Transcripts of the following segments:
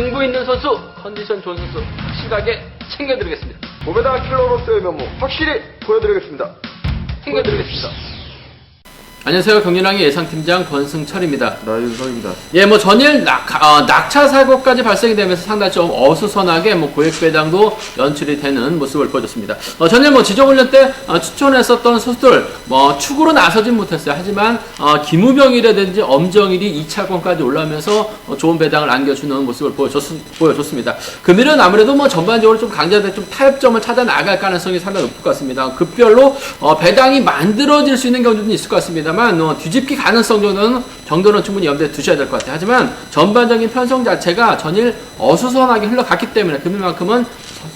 승부 있는 선수, 컨디션 좋은 선수 확실하게 챙겨드리겠습니다. 몸에다가 킬러로서의 면모 확실히 보여드리겠습니다. 챙겨드리겠습니다. 안녕하세요. 경륜왕의 예상팀장 권승철입니다. 나윤성입니다. 예, 뭐 전일 낙, 어, 낙차 사고까지 발생이 되면서 상당히 좀 어수선하게 뭐 고액 배당도 연출이 되는 모습을 보여줬습니다. 어, 전일 뭐 지정훈련 때 어, 추천했었던 선수들 뭐 축으로 나서진 못했어요. 하지만 어, 김우병이라든지 엄정일이 2차권까지 올라오면서 어, 좋은 배당을 안겨주는 모습을 보여줬, 보여줬습니다. 금일은 아무래도 뭐 전반적으로 좀 강자들 좀 타협점을 찾아 나갈 가능성이 상당히 높을 것 같습니다. 급별로 어, 배당이 만들어질 수 있는 경우도 있을 것 같습니다 만 어, 뒤집기 가능성 정도는 정도는 충분히 염두에 두셔야 될 것 같아요. 하지만 전반적인 편성 자체가 전일 어수선하게 흘러갔기 때문에 금일만큼은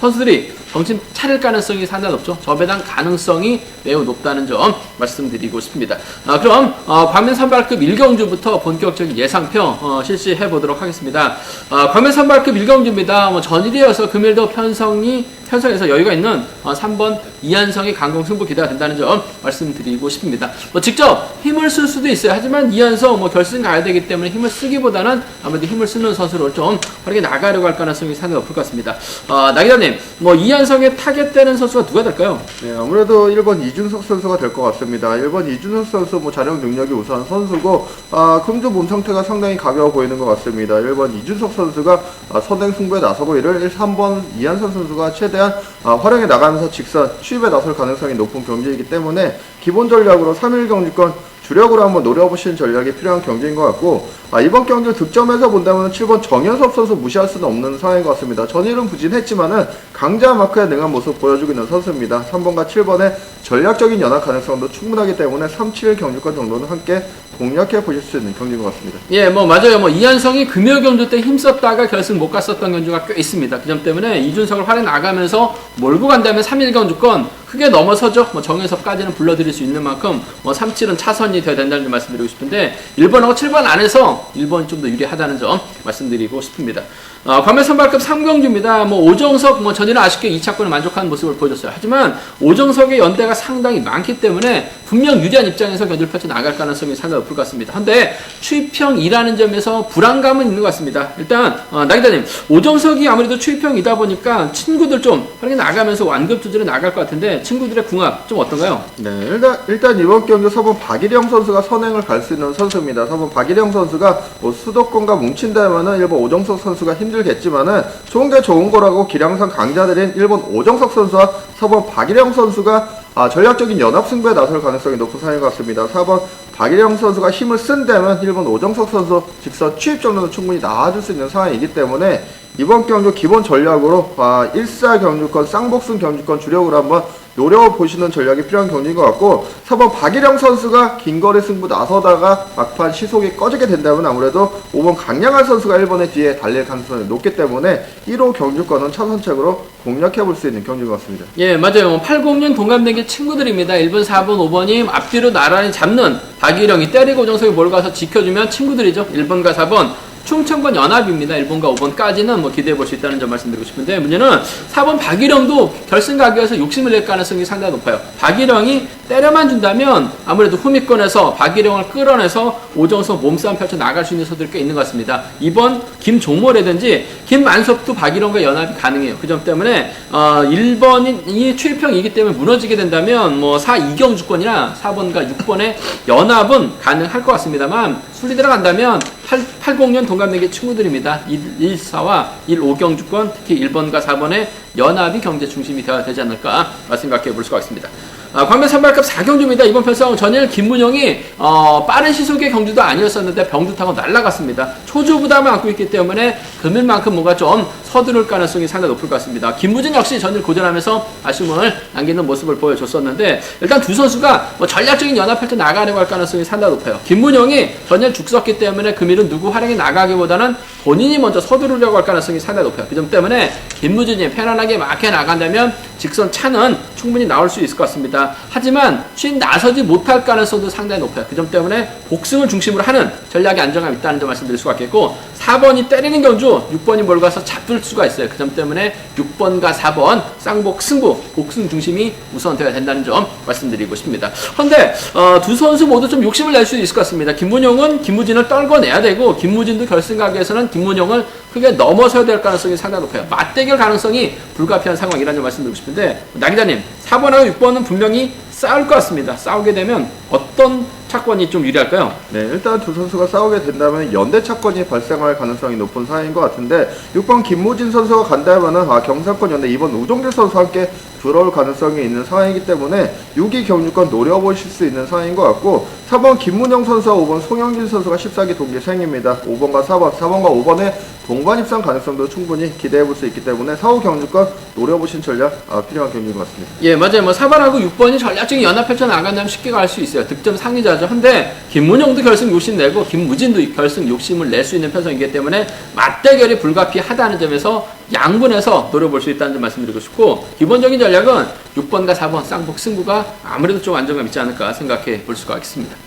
선수들이 정신 차릴 가능성이 상당히 높죠. 저배당 가능성이 매우 높다는 점 말씀드리고 싶습니다. 아, 그럼 어, 광면 선발급 1경주부터 본격적인 예상평 어, 실시해 보도록 하겠습니다. 아, 광면 선발급 1경주입니다. 뭐 전일이어서 금일도 편성이 편성에서 여유가 있는 어, 3번 이한성의 강공 승부 기대가 된다는 점 말씀드리고 싶습니다. 뭐 직접 힘을 쓸 수도 있어요. 하지만 이한성 뭐 결승 가야 되기 때문에 힘을 쓰기보다는 아무래도 힘을 쓰는 선수로 좀 빠르게 나가려고 할 가능성이 상당히 높을 것 같습니다. 어, 자님, 뭐 이한성의 타겟되는 선수가 누가 될까요? 네, 아무래도 1번 이준석 선수가 될 것 같습니다. 1번 이준석 선수 뭐 자력 능력이 우수한 선수고 아, 금주 몸 상태가 상당히 가벼워 보이는 것 같습니다. 1번 이준석 선수가 아, 선행 승부에 나서고 이를 3번 이한선 선수가 최대한 아, 활용해 나가면서 직선 추입에 나설 가능성이 높은 경기이기 때문에 기본 전략으로 3일 경기권 주력으로 한번 노려보시는 전략이 필요한 경기인 것 같고 아, 이번 경기를 득점에서 본다면 7번 정현섭 선수 무시할 수는 없는 상황인 것 같습니다. 전일은 부진했지만은 강자 마크에 능한 모습 보여주고 있는 선수입니다. 3번과 7번의 전략적인 연합 가능성도 충분하기 때문에 3-7 경기권 정도는 함께 공략해 보실 수 있는 경기인 것 같습니다. 예, 뭐 맞아요. 뭐 이한성이 금요 경주 때 힘썼다가 결승 못 갔었던 경주가 꽤 있습니다. 그 점 때문에 이준석을 활용 나가면서 몰고 간다면 3일 경주권 크게 넘어서죠. 뭐 정해섭까지는 불러드릴 수 있는 만큼 뭐 3-7은 차선이 되어야 된다는 점 말씀드리고 싶은데 1번하고 7번 안에서 1번이 좀 더 유리하다는 점 말씀드리고 싶습니다. 어, 과면 선발급 3경주입니다. 뭐 오정석 뭐 전일은 아쉽게 2차권을 만족하는 모습을 보여줬어요. 하지만 오정석의 연대가 상당히 많기 때문에 분명 유리한 입장에서 견주를 펼쳐 나갈 가능성이 상당히 높을 것 같습니다. 근데 추입형이라는 점에서 불안감은 있는 것 같습니다. 일단 어, 나기자님 오정석이 아무래도 추입형이다 보니까 친구들 좀 빠르게 나가면서 완급 조절에 나갈 것 같은데 친구들의 궁합 좀 어떤가요? 네, 일단, 일단 이번 경기 4번 박일영 선수가 선행을 갈 수 있는 선수입니다. 4번 박일영 선수가 뭐 수도권과 뭉친다면은 1번 오정석 선수가 힘들겠지만은 좋은 게 좋은 거라고 기량상 강자들인 1번 오정석 선수와 4번 박일영 선수가 아, 전략적인 연합 승부에 나설 가능성이 높은 상황인 것 같습니다. 4번 박일영 선수가 힘을 쓴다면 1번 오정석 선수 직선 취입 정도는 충분히 나와줄 수 있는 상황이기 때문에 이번 경주 기본 전략으로 아, 1사 경주권, 쌍복승 경주권 주력으로 한번 노려보시는 전략이 필요한 경기인 것 같고 4번 박일영 선수가 긴 거리 승부 나서다가 막판 시속이 꺼지게 된다면 아무래도 5번 강양한 선수가 1번의 뒤에 달릴 가능성이 높기 때문에 1호 경주권은 차선책으로 공략해볼 수 있는 경기인 것 같습니다. 예, 맞아요. 80년 동갑내기 친구들입니다. 1번, 4번, 5번이 앞뒤로 나란히 잡는 박일영이 때리고 오정석이 몰고 가서 지켜주면 친구들이죠. 1번과 4번. 충청권 연합입니다. 1번과 5번까지는 뭐 기대해 볼 수 있다는 점 말씀드리고 싶은데 문제는 4번 박일영도 결승 위해서 욕심을 낼 가능성이 상당히 높아요. 박일영이 때려만 준다면 아무래도 후미권에서 박일영을 끌어내서 오정석 몸싸움 펼쳐 나갈 수 있는 선수들이 꽤 있는 것 같습니다. 2번 김종모라든지 김만석도 박일영과 연합이 가능해요. 그 점 때문에 어 1번이 추입형이기 때문에 무너지게 된다면 뭐 4, 2경 주권이나 4번과 6번의 연합은 가능할 것 같습니다만 순리 들어간다면 8, 80년 동갑내기 친구들입니다. 1, 4와 1, 5경 주권 특히 1번과 4번의 연합이 경제 중심이 되어야 되지 않을까 생각해 볼 수가 있습니다. 아, 광면 선발급 4경주입니다. 이번 편성 전일 김문영이 어, 빠른 시속의 경주도 아니었었는데 병주 타고 날아갔습니다. 초조 부담을 안고 있기 때문에 금일만큼 뭔가 좀 서두를 가능성이 상당히 높을 것 같습니다. 김무진 역시 전일 고전하면서 아쉬움을 남기는 모습을 보여줬었는데 일단 두 선수가 뭐 전략적인 연합할 때 나가려고 할 가능성이 상당히 높아요. 김문영이 전일 죽섰기 때문에 금일은 누구 활용에 나가기보다는 본인이 먼저 서두르려고 할 가능성이 상당히 높아요. 그 점 때문에 김무진이 편안하게 막해 나간다면 직선 차는 충분히 나올 수 있을 것 같습니다. 하지만 쉰 나서지 못할 가능성도 상당히 높아요. 그 점 때문에 복승을 중심으로 하는 전략의 안정감이 있다는 점 말씀드릴 수가 있겠고 4번이 때리는 경주 6번이 몰가서 잡을 수가 있어요. 그 점 때문에 6번과 4번 쌍복 승부 복승 중심이 우선되어야 된다는 점 말씀드리고 싶습니다. 그런데 어, 두 선수 모두 좀 욕심을 낼 수 있을 것 같습니다. 김문용은 김무진을 떨궈내야 되고 김무진도 결승 가기 위해서는 김문용을 크게 넘어서야 될 가능성이 상당히 높아요. 맞대결 가능성이 불가피한 상황이라는 점 말씀드리고 싶은데 나 기자님 4번하고 6번은 분명히 싸울 것 같습니다. 싸우게 되면 어떤 차권이 좀 유리할까요? 네, 일단 두 선수가 싸우게 된다면 연대 차권이 발생할 가능성이 높은 상황인 것 같은데 6번 김무진 선수가 간다면은 아, 경사권 연대 2번 우종길 선수와 함께 들어올 가능성이 있는 상황이기 때문에 6위 경유권 노려보실 수 있는 상황인 것 같고 4번 김문영 선수와 5번 송영길 선수가 14기 동기생입니다. 5번과 4번, 4번과 5번의 동반 입상 가능성도 충분히 기대해 볼 수 있기 때문에 4호 경유권 노려보신 전략 아, 필요한 경기인 것 같습니다. 예, 맞아요. 뭐 4번하고 6번이 전략적인 연합 펼쳐 나간다면 쉽게 갈 수 있어요. 득점 상위자죠. 한데 김문영도 결승 욕심 내고 김무진도 결승 욕심을 낼 수 있는 편성이기 때문에 맞대결이 불가피하다는 점에서 양분해서 노려볼 수 있다는 점 말씀드리고 싶고 기본적인 전략은 6번과 4번 쌍복 승부가 아무래도 좀 안정감 있지 않을까 생각해 볼 수가 있습니다.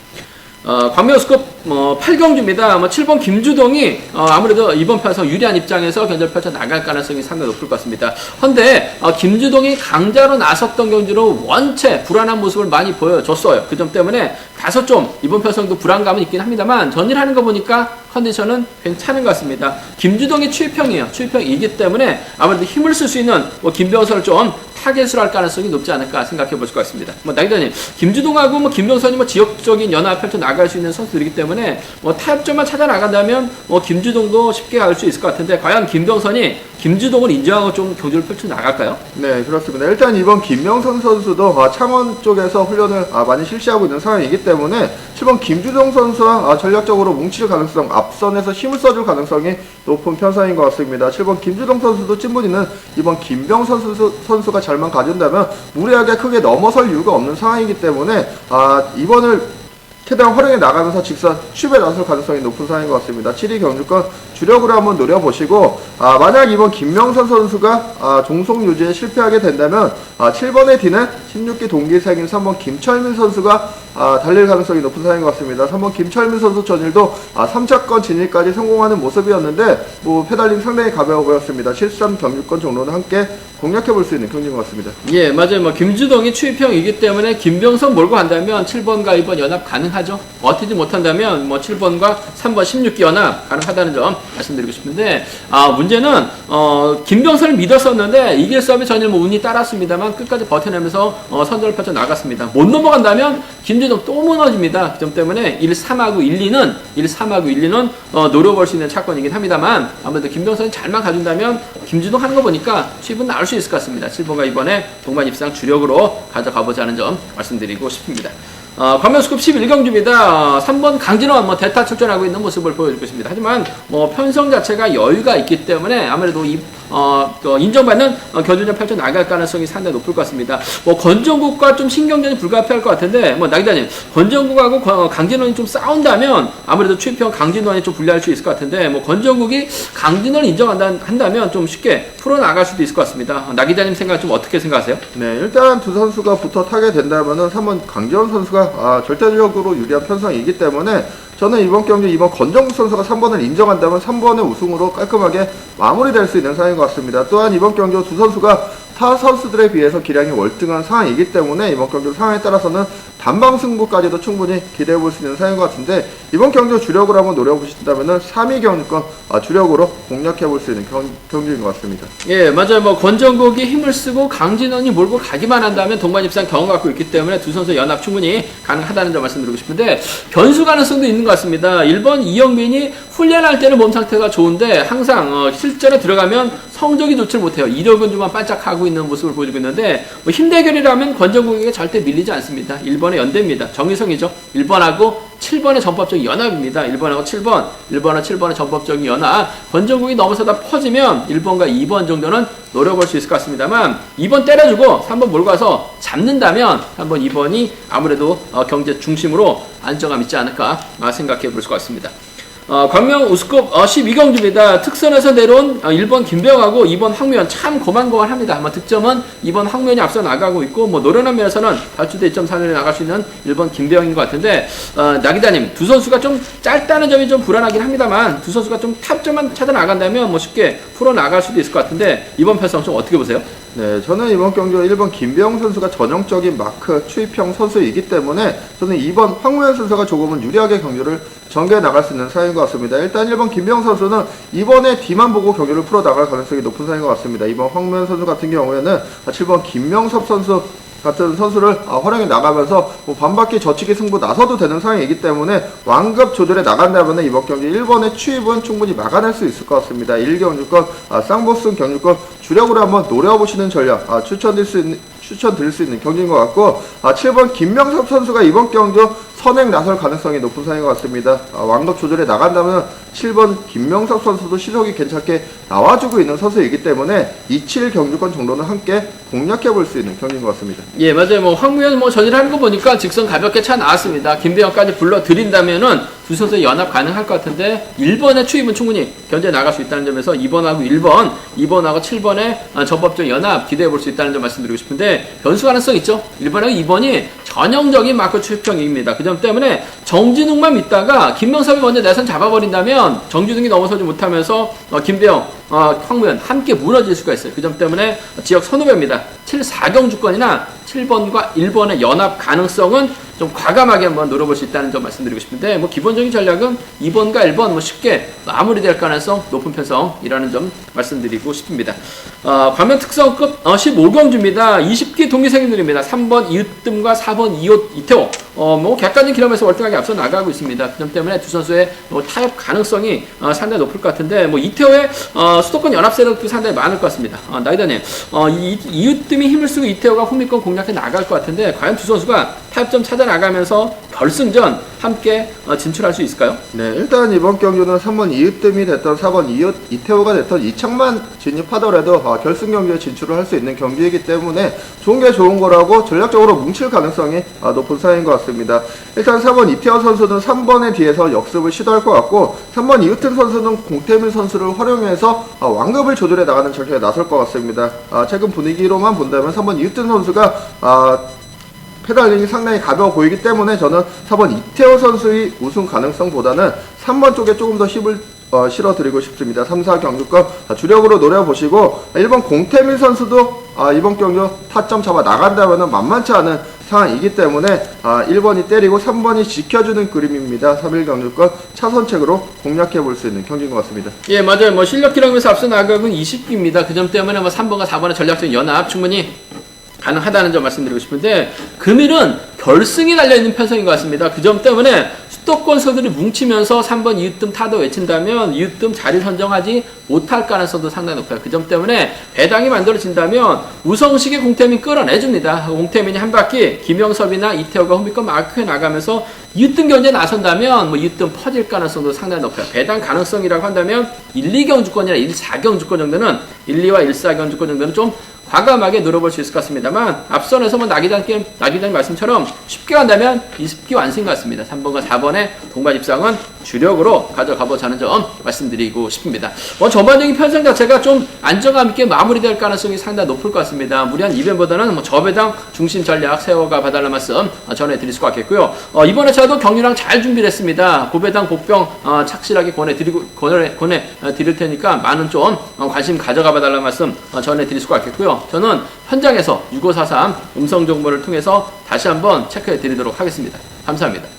어, 광명스컵 뭐 8경주입니다. 뭐 7번 김주동이 어, 아무래도 이번 편에서 유리한 입장에서 견제를 펼쳐 나갈 가능성이 상당히 높을 것 같습니다. 헌데 어, 김주동이 강자로 나섰던 경주로 원체 불안한 모습을 많이 보여줬어요. 그 점 때문에 다소 좀 이번 편성도 불안감은 있긴 합니다만 전일하는 거 보니까 컨디션은 괜찮은 것 같습니다. 김주동이 추입형이에요. 추입형이기 때문에 아무래도 힘을 쓸 수 있는 뭐 김병선을 좀 타겟으로 할 가능성이 높지 않을까 생각해 볼 수가 있습니다. 뭐 나기자님 김주동하고 뭐 김병선이 뭐 지역적인 연합 펼쳐 나갈 수 있는 선수들이기 때문에 뭐 타협점만 찾아 나간다면 뭐 김주동도 쉽게 갈 수 있을 것 같은데 과연 김병선이 김주동을 인정하고 좀 경주를 펼쳐 나갈까요? 네, 그렇습니다. 일단 이번 김명선 선수도 아, 창원 쪽에서 훈련을 아, 많이 실시하고 있는 상황이기 때문에 7번 김주동 선수와 아, 전략적으로 뭉칠 가능성, 앞선에서 힘을 써줄 가능성이 높은 편성인 것 같습니다. 7번 김주동 선수도 찐분이는 이번 김병선 선수, 선수가 잘만 가진다면 무리하게 크게 넘어설 이유가 없는 상황이기 때문에 아, 이번을 최대한 활용해 나가면서 직선 슈에 나설 가능성이 높은 상황인 것 같습니다. 7위 경주권 주력으로 한번 노려보시고 아, 만약 이번 김명선 선수가 아, 종속 유지에 실패하게 된다면 아, 7번의 D는 16기 동기생인 3번 김철민 선수가 아, 달릴 가능성이 높은 상황인 것 같습니다. 3번 김철민 선수 전일도 아, 3차권 진입까지 성공하는 모습이었는데 뭐 페달링 상당히 가벼워 보였습니다. 73 경주권 종로는 함께 공략해 볼 수 있는 경기인 것 같습니다. 예, 맞아요. 뭐 김주동이 추입형이기 때문에 김병선 몰고 간다면 7번과 2번 연합 가능하죠. 버티지 못한다면 뭐 7번과 3번 16기 연합 가능하다는 점 말씀드리고 싶은데 아 문제는 어 김병선을 믿었었는데 이길 수업에 전일 뭐 운이 따랐습니다만 끝까지 버텨내면서 어, 선전을 펼쳐 나갔습니다. 못 넘어간다면 김주 동또 무너집니다. 그 점 때문에 1, 3하고 1, 2는 1, 3하고 1, 2는 어, 노려볼 수 있는 차권이긴 합니다만 아무래도 김병선이 잘만 가준다면 김주동 하는 거 보니까 취입은 나올 수 있을 것 같습니다. 7번가 이번에 동반 입상 주력으로 가져가 보자는 점 말씀드리고 싶습니다. 어, 광명스컵 11경주입니다. 3번 강진원 뭐 대타 출전하고 있는 모습을 보여주고 있습니다. 하지만 뭐 편성 자체가 여유가 있기 때문에 아무래도 이 어, 그 인정받는 어, 견주전 펼쳐 나갈 가능성이 상당히 높을 것 같습니다. 뭐 건정국과 좀 신경전이 불가피할 것 같은데 뭐 나기자님 건정국하고 거- 강진원이 좀 싸운다면 아무래도 추입형 강진원이 좀 불리할 수 있을 것 같은데 뭐 건정국이 강진원을 인정한다 한다면 좀 쉽게 풀어 나갈 수도 있을 것 같습니다. 어, 나기자님 생각 좀 어떻게 생각하세요? 네, 일단 두 선수가 붙어 타게 된다면은 3번 강지원 선수가 아, 절대적으로 유리한 편성이기 때문에 저는 이번 경기 이번 건정국 선수가 3번을 인정한다면 3번의 우승으로 깔끔하게 마무리될 수 있는 상황인 것 같습니다. 또한 이번 경기 두 선수가 타 선수들에 비해서 기량이 월등한 상황이기 때문에 이번 경기 상황에 따라서는 단방 승부까지도 충분히 기대해 볼 수 있는 상황인 것 같은데 이번 경기 주력으로 한번 노려보신다면은 3위 경기권 아, 주력으로 공략해 볼 수 있는 경, 경기인 것 같습니다. 예, 맞아요. 뭐 권정국이 힘을 쓰고 강진원이 몰고 가기만 한다면 동반 입상 경험 갖고 있기 때문에 두 선수 연합 충분히 가능하다는 점 말씀드리고 싶은데 변수 가능성도 있는 것 같습니다. 1번 이영민이 훈련할 때는 몸 상태가 좋은데 항상 어, 실전에 들어가면 성적이 좋지 못해요. 이력은 좀 반짝하고 있는 모습을 보여주고 있는데 뭐 힘대결이라면 권정국에게 절대 밀리지 않습니다. 1번의 연대입니다. 정의성이죠. 1번하고 7번의 전법적인 연합입니다. 1번하고 7번, 1번하고 7번의 전법적인 연합. 권정국이 넘어서다 퍼지면 1번과 2번 정도는 노려볼 수 있을 것 같습니다만 2번 때려주고 3번 몰고 가서 잡는다면 3번, 2번이 아무래도 어, 경제 중심으로 안정감 있지 않을까 아, 생각해 볼 수가 있습니다. 어, 광명 우스컵 어, 12경주입니다. 특선에서 내려온 어, 1번 김병하고 2번 황묘현 참 고만고만합니다. 아마 득점은 2번 황묘현이 앞서 나가고 있고 뭐 노련한 면에서는 발주대 1.4년에 나갈 수 있는 1번 김병인 것 같은데 어, 나기자님 두 선수가 좀 짧다는 점이 좀 불안하긴 합니다만 두 선수가 좀 탑점만 찾아 나간다면 뭐 쉽게 풀어 나갈 수도 있을 것 같은데 이번 편성 좀 어떻게 보세요? 네, 저는 이번 경기가 1번 김병 선수가 전형적인 마크 추입형 선수이기 때문에 저는 2번 황우현 선수가 조금은 유리하게 경기를 전개해 나갈 수 있는 상황인 것 같습니다. 일단 1번 김병 선수는 이번에 D만 보고 경기를 풀어 나갈 가능성이 높은 상황인 것 같습니다. 이번 황면 선수 같은 경우에는 7번 김명섭 선수 같은 선수를 아, 활용해 나가면서 뭐 반바퀴 저치기 승부 나서도 되는 상황이기 때문에 완급 조절에 나간다면 이번 경기 1번의 추입은 충분히 막아낼 수 있을 것 같습니다. 1경주권, 아, 쌍보승 경주권 주력으로 한번 노려보시는 전략 아, 추천드릴 수 있는 추천드릴 수 있는 경기인 것 같고 아, 7번 김명섭 선수가 이번 경기 선행 나설 가능성이 높은 상황인 것 같습니다. 아, 완급 조절에 나간다면 7번 김명섭 선수도 시속이 괜찮게 나와주고 있는 선수이기 때문에 27 경주권 정도는 함께 공략해 볼 수 있는 경기인 것 같습니다. 예, 맞아요. 뭐 황무현 뭐 전일하는 거 보니까 직선 가볍게 차 나왔습니다. 김배영까지 불러 드린다면은 두 선수의 연합 가능할 것 같은데 1번의 추입은 충분히 견제 나갈 수 있다는 점에서 2번하고 1번, 2번하고 7번의 아, 전법적 연합 기대해 볼 수 있다는 점 말씀드리고 싶은데 변수 가능성 있죠. 1번하고 2번이 전형적인 마크 추입형입니다. 그 점 때문에 정진웅만 믿다가 김명섭이 먼저 내선 잡아버린다면 정진웅이 넘어서지 못하면서 어, 김배영, 어, 황무현 함께 무너질 수가 있어요. 그 점 때문에 지역 선후배입니다. 7, 4경 주권이나 7번과 1번의 연합 가능성은 좀 과감하게 한번 노려볼 수 있다는 점 말씀드리고 싶은데 뭐 기본적인 전략은 2번과 1번 뭐 쉽게 마무리될 가능성 높은 편성이라는 점 말씀드리고 싶습니다. 어, 반면 특성급 어, 15경주입니다. 20기 동기생들입니다. 3번 이으뜸과 4번 이옷 이태호 어, 뭐 객관적인 기록에서 월등하게 앞서 나가고 있습니다. 그 점 때문에 두 선수의 뭐 타협 가능성이 어, 상당히 높을 것 같은데 뭐 이태호의 어, 수도권 연합 세력도 상당히 많을 것 같습니다. 어, 나이다님 어, 이, 이으뜸이 힘을 쓰고 이태호가 후미권 공략해 나갈 것 같은데 과연 두 선수가 타협점 찾아 나가면서 결승전 함께 어, 진출할 수 있을까요? 네, 일단 이번 경기는 3번 이으뜸이 됐던 4번 이웃, 이태호가 됐던 이창만 진입하더라도 어, 결승 경기에 진출을 할 수 있는 경기이기 때문에 좋은 게 좋은 거라고 전략적으로 뭉칠 가능성이 어, 높은 사이인 것 같습니다. 일단 4번 이태호 선수는 3번에 뒤에서 역습을 시도할 것 같고 3번 이으뜸 선수는 공태민 선수를 활용해서 어, 완급을 조절해 나가는 전략에 나설 것 같습니다. 아, 최근 분위기로만 본다면 3번 이으뜸 선수가 아, 페달링이 상당히 가벼워 보이기 때문에 저는 4번 이태호 선수의 우승 가능성보다는 3번 쪽에 조금 더 힘을 어, 실어드리고 싶습니다. 3, 4 경주권 아, 주력으로 노려보시고 1번 공태민 선수도 아, 이번 경기 타점 잡아 나간다면 만만치 않은 상황이기 때문에 아, 1번이 때리고 3번이 지켜주는 그림입니다. 3일 경주권 차선책으로 공략해 볼 수 있는 경기인 것 같습니다. 예, 맞아요. 뭐 실력 기록에서 앞서 나가은 20기입니다. 그 점 때문에 뭐 3번과 4번의 전략적인 연합 충분히 가능하다는 점 말씀드리고 싶은데 금일은 결승이 달려있는 편성인 것 같습니다. 그 점 때문에 수도권 서들이 뭉치면서 3번 이웃뜸 타도 외친다면 이웃뜸 자리 선정하지 못할 가능성도 상당히 높아요. 그 점 때문에 배당이 만들어진다면 우성식의 공태민 끌어내줍니다. 공태민이 한 바퀴 김영섭이나 이태호가 홈비권 마크해 나가면서 이웃뜸 견제 나선다면 뭐 이웃뜸 퍼질 가능성도 상당히 높아요. 배당 가능성이라고 한다면 1, 2경 주권이나 1, 4경 주권 정도는 1, 2와 1, 4경 주권 정도는 좀 과감하게 노려볼 수 있을 것 같습니다만 앞선에서 뭐 나기단 게임 나기단 말씀처럼 쉽게 간다면 20기 완승 같습니다. 3번과 4번의 동반 입상은 주력으로 가져가보자는 점 말씀드리고 싶습니다. 뭐 전반적인 편성 자체가 좀 안정감 있게 마무리될 가능성이 상당히 높을 것 같습니다. 무리한 이변보다는 뭐 저배당 중심 전략 세워가 봐달라는 말씀 어, 전해드릴 수 같겠고요. 어, 이번 회차도 경유랑 잘 준비를 했습니다. 고배당 복병 어, 착실하게 권해드리고 권해, 권해 어, 드릴 테니까 많은 좀 어, 관심 가져가 봐달라는 말씀 어, 전해드릴 수 같겠고요. 저는 현장에서 6543 음성 정보를 통해서 다시 한번 체크해 드리도록 하겠습니다. 감사합니다.